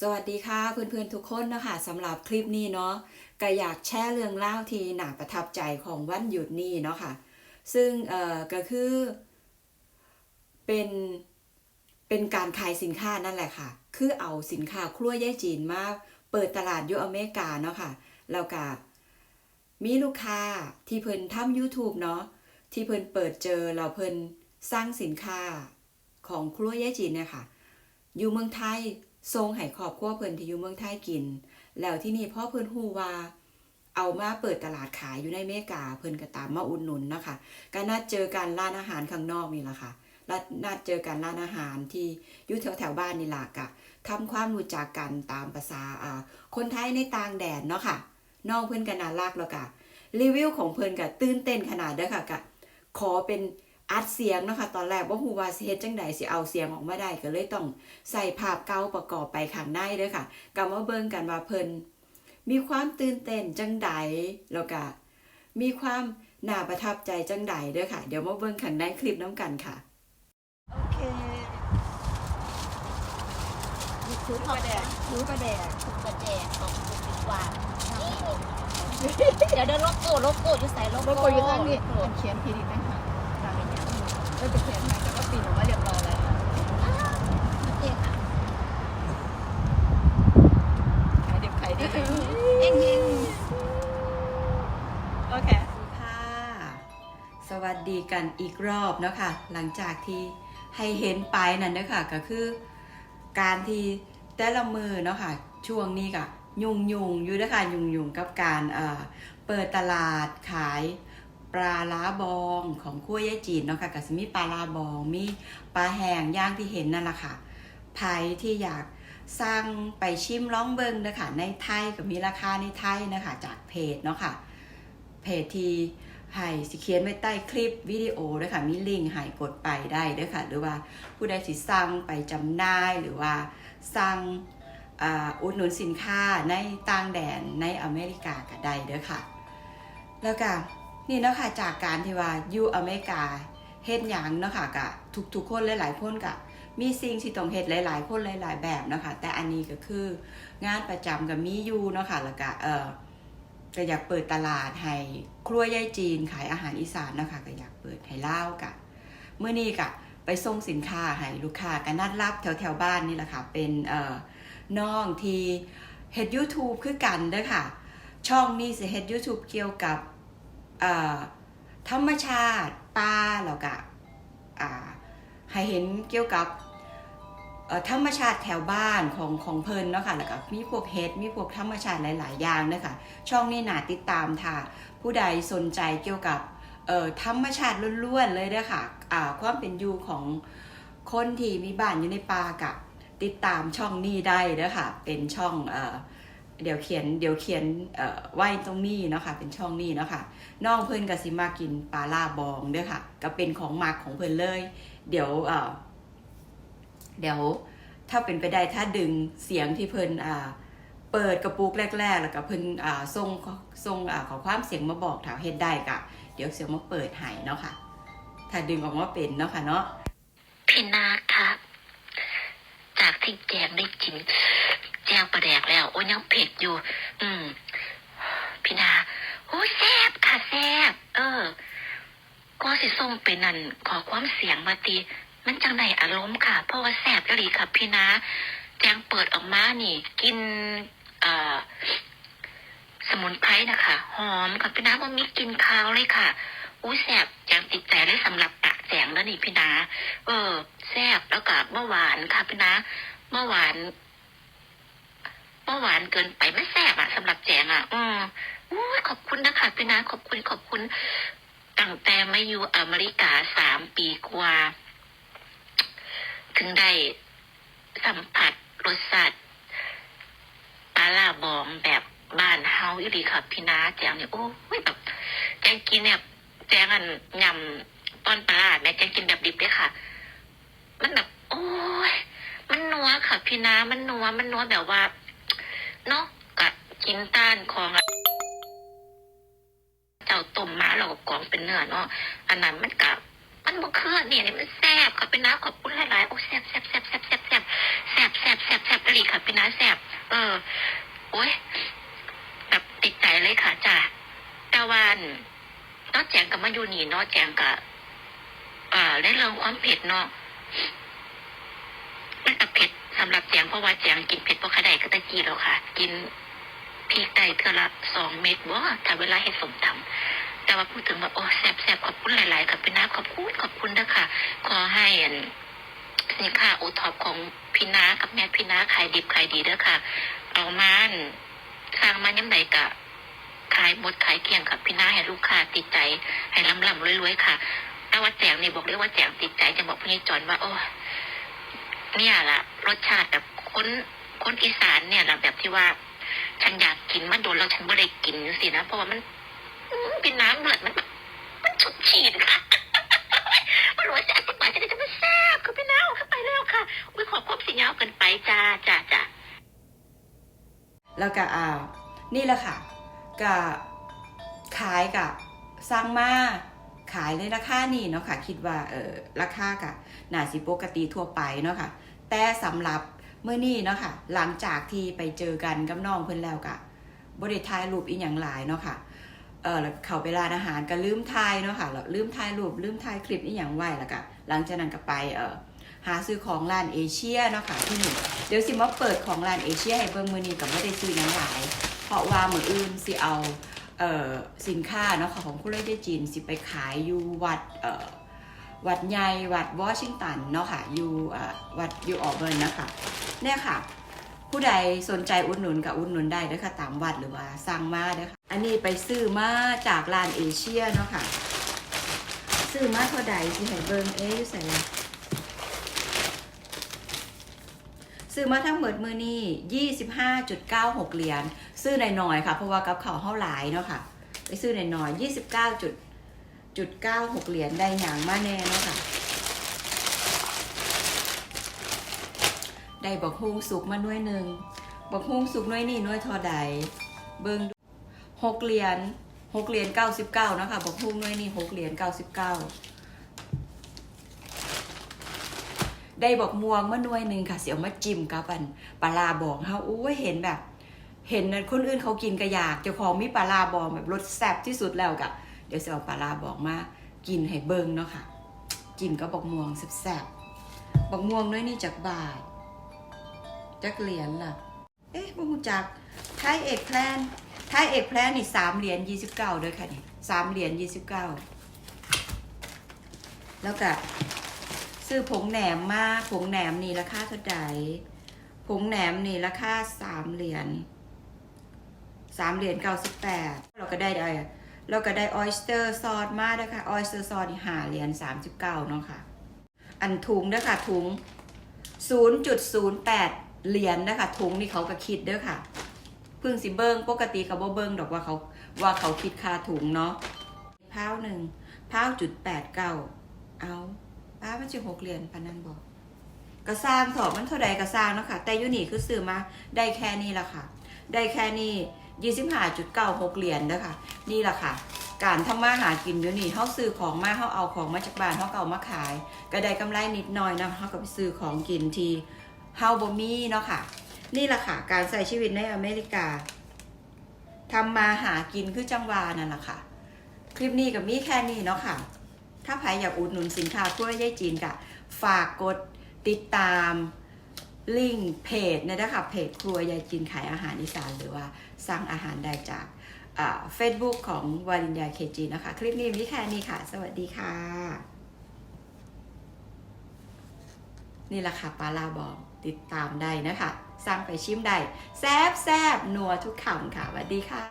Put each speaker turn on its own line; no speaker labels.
สวัสดีค่ะเพื่อนๆทุกคนนะคะสำหรับคลิปนี้เนาะก็อยากแชร์เรื่องเล่าที่หนาประทับใจของวันหยุดนี้เนาะค่ะ ซึ่งเอ่อก็คือ เป็นเป็นการขายสินค้านั่นแหละค่ะ คือเอาสินค้าครัวย่ายจีนมาเปิดตลาดอยุอเมริกาเนาะค่ะแล้วก็มีลูกค้าที่เพิ่นทำ YouTube เนาะที่เพิ่นเปิดเจอเราเพิ่นสร้างสินค้าของครัวย่ายจีนเนี่ยค่ะ อยู่เมืองไทย ทรงให้ครอบครัวเพิ่นที่อยู่เมืองไทยกิน แล้วที่นี่พ่อเพิ่นฮู้ว่า เอามาเปิดตลาดขายอยู่ในเมกาเพิ่นก็ตามมาอุดหนุนนะคะก็นัดเจอกันร้านอาหารข้างนอกนี่แหละค่ะนัดนัดเจอกันร้านอาหารที่อยู่แถวแถวบ้านนี่ล่ะกะทำความรู้จักกันตามภาษาอ่าคนไทยในต่างแดนเนาะค่ะน้องเพิ่นก็น่ารักแล้วก็รีวิวของเพิ่นก็ตื่นเต้นขนาดเด้อค่ะก็ขอเป็น อัดเสียงเนาะค่ะตอนแรกบ่ฮู้ว่าสิเฮ็ดจังใดสิเอาเสียงออกมาได้ก็เลยต้องใส่ภาพเก่าประกอบไปข้างในเด้อค่ะก็มาเบิ่งกันว่าเพิ่นมีความตื่นเต้นจังใดแล้วก็มีความน่าประทับใจจังใดเด้อค่ะ เดี๋ยวมาเบิ่งข้างในคลิปน้ำกันค่ะ
โอเคถือประแดกถือประแดก
ถูกกระแจกของถูกดีกว่าเดี๋ยวเดี๋ยวโลโก้โลโก้อยู่ใส่โล
โล
โก้
โก้อยู่ข้างนี้มันเขียนผิดอีกนะคะตามนี้ แล้วไปเขียนใหม่แต่ก็ปีนออกมาเรียบร้อยแล้ว
โอเคค่ะ
ขายเด็บขายดี
เอ็งเอ็ง
โอเค
ค่ะสวัสดีกันอีกรอบเนาะค่ะ หลังจากที่ให้เห็นไปนั่นเด้อค่ะก็คือ การที่แต่ละมือเนาะค่ะ ช่วงนี้ก็ยุ่งยุ่งอยู่เด้อค่ะยุ่งยุ่งกับการเปิดตลาดขาย ปลาล้าบองของขั้วยายจีนเนาะค่ะก็จะมีปลาลาบองมีปลาแห้งย่างที่เห็นนั่นแหละค่ะใครที่อยากสร้างไปชิมร้องเบิงนะคะในไทยก็มีราคาในไทยนะคะจากเพจเนาะค่ะเพจที่ให้สิเขียนไว้ใต้คลิปวิดีโอด้วยค่ะมีลิงก์ให้กดไปได้ด้วยค่ะ หรือว่าผู้ใดสิสั่งไปจำหน่ายหรือว่าสั่งอุดหนุนสินค้าในต่างแดนในอเมริกาก็ได้เด้อค่ะ แล้วก็ นี่นะค่ะจากการที่ว่าอยู่อเมริกาเฮ็ดหยังเนาะค่ะกะทุกๆคนหลายๆคนกะมีสิ่งที่ต้องเฮ็ดหลาย ๆ คนหลาย ๆ แบบเนาะค่ะแต่อันนี้ก็คืองานประจำกับมีอยู่เนาะค่ะแล้วก็เออก็อยากเปิดตลาดให้ครัวยายจีนขายอาหารอีสานนะคะก็อยากเปิดให้เล่ากะเมื่อนี้กะไปส่งสินค้าให้ลูกค้ากันนัดรับแถวแถวบ้านนี่แหละค่ะเป็นเอ่อน้องที่เฮ็ด YouTube คือกันเด้อค่ะ ช่องนี้สิเฮ็ด YouTube เกี่ยวกับ ธรรมชาติป่าแล้วก็ให้เห็นเกี่ยวกับธรรมชาติแถวบ้านของของเพลินเนาะค่ะแล้วก็มีพวกเฮ็ดมีพวกธรรมชาติหลาย ๆ อย่างเนะคะช่องนี้น่าติดตามค่ะ ผู้ใดสนใจเกี่ยวกับธรรมชาติล้วนๆเลยเด้อค่ะความเป็นอยู่ของคนที่มีบ้านอยู่ในป่ากะติดตามช่องนี้ได้เด้อค่ะเป็นช่องอ เดี๋ยวเขียนเดี๋ยวเขียนเอ่อไว้ตรงนี้เนาะค่ะเป็นช่องนี้เนาะค่ะน้องเพิ่นก็สิมากินปลาล่าบองด้อค่ะ ก็เป็นของหมักของเพิ่นเลย เดี๋ยวเดี๋ยวถ้าเป็นไปได้ถ้าดึงเสียงที่เพิ่นอ่าเปิดกระปุกแรก ๆ แล้วก็เพิ่นอ่าส่งส่งอขอความเสียงมาบอกถ้าเฮ็ดได้ก็เดี๋ยวเสียงมาเปิดให้เนาะค่ะ ถ้าดึงออกมาเป็นเนาะค่ะเนาะ
พี่นาครับ จากที่แจงได้กิน แจงประแดกแล้ว โอ้ยยังเผ็ดอยู่ อืม พี่นาโอ้แซ่บค่ะแซ่บเออ ก็สิส่งไปนั่น ขอความเสียงมาตี มันจังไหนอารมณ์ค่ะ เพราะว่าแซ่บกะหลีค่ะ พี่นาแจงเปิดออกมานี่ กิน เอ่อ สมุนไพรนะคะ หอมค่ะพี่นาว่ามีกินคาวเลยค่ะอุ้ยแซ่บแจงติดใจเลยสำหรับปากแจงแล้วนี่พี่นา เออแซ่บแล้วก็เมื่อวานค่ะพี่นะเมื่อวาน เมื่อหวานเกินไปไม่แซ่บอะสำหรับแจงอะอืมอุ้ยขอบคุณนะคะพี่นะขอบคุณขอบคุณตั้งแต่มาอยู่อเมริกาสามปีกว่า ถึงได้สัมผัสรสชาติปลาลาบองแบบบ้านเฮาอีหลีค่ะพี่นาแจงเนี่ยโอ้ยแบบแจงกินเนี่ยแจงอันยำตอนปลาร้าแม่แจงกินแบบดิบเลยค่ะ มันแบบโอ้ยมันนัวค่ะพี่น้ามันนัวมันนัวแบบว่า นาะกะกินต้านของอะเจ้าต้มมาเราก็กองเป็นเนื้อเนาะอันนั้นมันกะมันบ่คือเนี่ยนี่มันแซ่บค่ะพี่น้าขอบคุณหลายๆโอ้แซ่บแซ่บแซ่บแซ่บแซ่บแซ่บแซ่บแซ่บแซ่บอลีค่ะพี่นาแซ่บเออโอ้ยแบบติดใจเลยค่ะจ้ะแต่วาอันน้องแจงกับมายูนี่เนาะแจงกับอ่าในเรื่องความเผ็ดเนาะมันกับเผ็ด สำหรับแจงเพราะว่าแจงกินเผ็ดเพราะขดายก็ตะกี้แล้วค่ะ กินพริกไก่เท่าละสองเม็ดว่าถ้าเวลาเห็ดสมตำแต่ว่าพูดถึงว่าโอ้แซ่บแซ่บขอบคุณหลายๆค่ะพี่นาขอบคุณขอบคุณนะคะขอให้อันสินค้าโอท็อปของพี่นากับแม่พี่นาขายดิบขายดีเด้อค่ะเอามันสร้างมันยังไงกะขายหมดขายเกลี้ยงกับพี่นาให้ลูกค้าติดใจให้ลำลำรวยๆค่ะแต่ว่าแจงนี่บอกเลยว่าแจงติดใจจะบอกพี่จอนว่าโอ้ เนี่ยละรสชาติแบบคนคนอีสานเนี่ยล่ะแบบที่ว่า ฉันอยากกินมันโดนแล้วฉันไม่ได้กินสินะเพราะว่ามันเป็นน้ำเลือดมัน มันฉุดฉีดค่ะมันรู้ว่าจะอธิบายจะได้จะไม่แซ่บคือพี่น้าเข้าไปแล้วค่ะอุ้ยขอควบสีเงาเกินไปจ้าจ้าจ้า
แล้วก็อ่า นี่แหละค่ะก็ขายกับสร้างมา ขายในราคานี่เนาะค่ะคิดว่าเออราคากับน่าสิปกติทั่วไปเนาะค่ะ แต่สำหรับเมื่อนี้เนาะค่ะ หลังจากที่ไปเจอกันกับน้องเพิ่อนแล้วกะบริถ่ายรูปอีกอย่างหลายเนาะค่ะเออแล้วเขาไปร้านอาหารก็ลืมถ่ายเนาะค่ะแล้วลืมถ่ายรูปลืมถ่ายคลิปอีกอย่างไวแล้วก็หลังจากนั้นก็ไปเออหาซื้อของร้านเอเชียเนาะค่ะที่นี่เดี๋ยวสิมาเปิดของร้านเอเชียให้เบิ่งมือนี้ก็บ่ได้ซื้อหยังหลาย เพราะว่ามืออื่นสิเอา สินค้าเนาะค่ะของคุณเลยได้จีนสิไปขายอยู่วัดวัดใหญ่วัดวอชิงตันเนาะค่ะอยู่วัดอยู่ออเบิร์นนะคะเนี่ยค่ะ ผู้ใดสนใจอุดหนุนกับอุดหนุนได้เด้อค่ะตามวัดหรือว่าสั่งมาเด้อค่ะอันนี้ไปซื้อมาจากร้านเอเชียเนาะค่ะซื้อมาเท่าใดสิให้เบิ่งเอ๊ะอยู่ใส่ละ ซื้อมาทั้งหมดมือนี่25.96เหรียญซื้อหน่อยๆค่ะ เพราะว่ากับเขาเฮาหลายเนาะค่ะ ไปซื้อหน่อยๆ29.96เหรียญได้หยังมาแน่เนาะค่ะ ได้บักฮุงสุกมาหน่วยหนึ่งบักฮุงสุกหน่วยนี่หน่วยทอใด เบิ่งหกเหรียญหกเหรียญเก้าสิบเก้านะคะบักฮุงหน่วยนี่หกเหรียญเก้าสิบเก้า ได้บักม่วงมาหน่วยหนึ่งค่ะเสียวมาจิ้มกับอันปลาบองเฮาอู้เห็นแบบ เห็นคนอื่นเขากินก็อยากเจ้าของมีปลาบองแบบรสแซ่บที่สุดแล้วกะเดี๋ยวจะเอาปลาบองมากินให้เบิงเนาะค่ะจิ้มกับบักม่วงแซ่บๆบักม่วงน้อยนี่จากบาทจักเหรียญล่ะ เอ๊ะบ่ฮู้จักไทยเอกแพลนไทยเอกแพลนนี่สามเหรียญยี่สิบเก้าด้วยค่ะนี่สามเหรียญยี่สิบเก้าแล้วก็ ซื้อผงแหนมมาผงแหนมนี่ราคาเท่าไหร่ผงแหนมนี่ราคาสามเหรียญสามเหรียญเก้าสิบแปดเราก็ได้ได้เราก็ได้ออยสเตอร์ซอสมาด้วยค่ะออยสเตอร์ซอสนี่ห้าเหรียญสามสิบเก้าเนาะค่ะ อันถุงด้วยค่ะถุง0.08เหรียญนะคะถุงนี่เขาก็คิดเด้อค่ะพึ่งสิเบิงปกติเขาบ่เบิ้งดอกว่าเขาว่าเขาคิดค่าถุงเนาะเพ้าหนึ่งเพ้าจุดแปดเก้าเอา ป้ามันจะหกเหรียญปานนั้นบอกกระสร้างถอมันเท่าใดกระสร้างเนาะค่ะแต่ยูนี่คือซื้อมาได้แค่นี้ละค่ะ ได้แค่นี้ยี่สิบห้าจุดเก้าหกเหรียญเด้อค่ะนี่แหละค่ะ การทำมาหากินยูนี่เขาซื้อของมาเขาเอาของมาจากบ้านเขาก็เอามาขาย ก็ได้กำไรนิดหน่อยนะเขาก็ไปซื้อของกินทีเฮาบ่มีเนาะค่ะ นี่แหละค่ะ การใช้ชีวิตในอเมริกาทำมาหากินคือจังหวานั่นแหละค่ะ คลิปนี้กับมีแค่นี้เนาะค่ะ ถ้าใครอยากอุดหนุนสินค้าทั่วยายจีนกะฝากกดติดตามลิงก์เพจนะนะคะเพจครัวยายจีนขายอาหารอีสานหรือว่าสั่งอาหารได้จากเฟซบุ๊กของวารินยาเคจีนะคะ คลิปนี้มีแค่นี้ค่ะ สวัสดีค่ะ นี่แหละค่ะปลาลาบอกติดตามได้นะคะ สร้างไปชิมได้ แซบแซบนัวทุกคำค่ะสวัสดีค่ะ